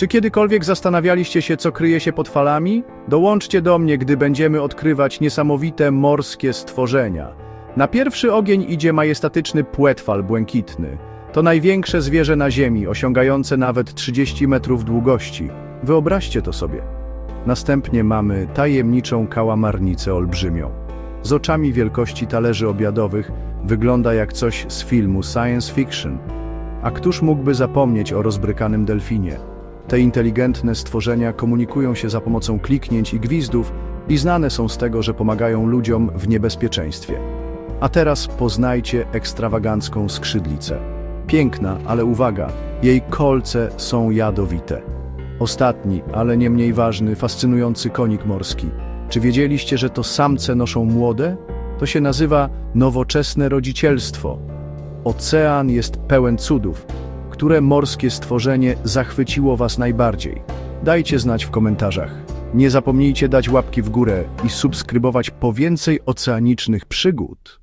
Czy kiedykolwiek zastanawialiście się, co kryje się pod falami? Dołączcie do mnie, gdy będziemy odkrywać niesamowite morskie stworzenia. Na pierwszy ogień idzie majestatyczny płetwal błękitny. To największe zwierzę na Ziemi, osiągające nawet 30 metrów długości. Wyobraźcie to sobie. Następnie mamy tajemniczą kałamarnicę olbrzymią. Z oczami wielkości talerzy obiadowych wygląda jak coś z filmu science fiction. A któż mógłby zapomnieć o rozbrykanym delfinie? Te inteligentne stworzenia komunikują się za pomocą kliknięć i gwizdów i znane są z tego, że pomagają ludziom w niebezpieczeństwie. A teraz poznajcie ekstrawagancką skrzydlicę. Piękna, ale uwaga, jej kolce są jadowite. Ostatni, ale nie mniej ważny, fascynujący konik morski. Czy wiedzieliście, że to samce noszą młode? To się nazywa nowoczesne rodzicielstwo. Ocean jest pełen cudów. Które morskie stworzenie zachwyciło Was najbardziej? Dajcie znać w komentarzach. Nie zapomnijcie dać łapki w górę i subskrybować po więcej oceanicznych przygód.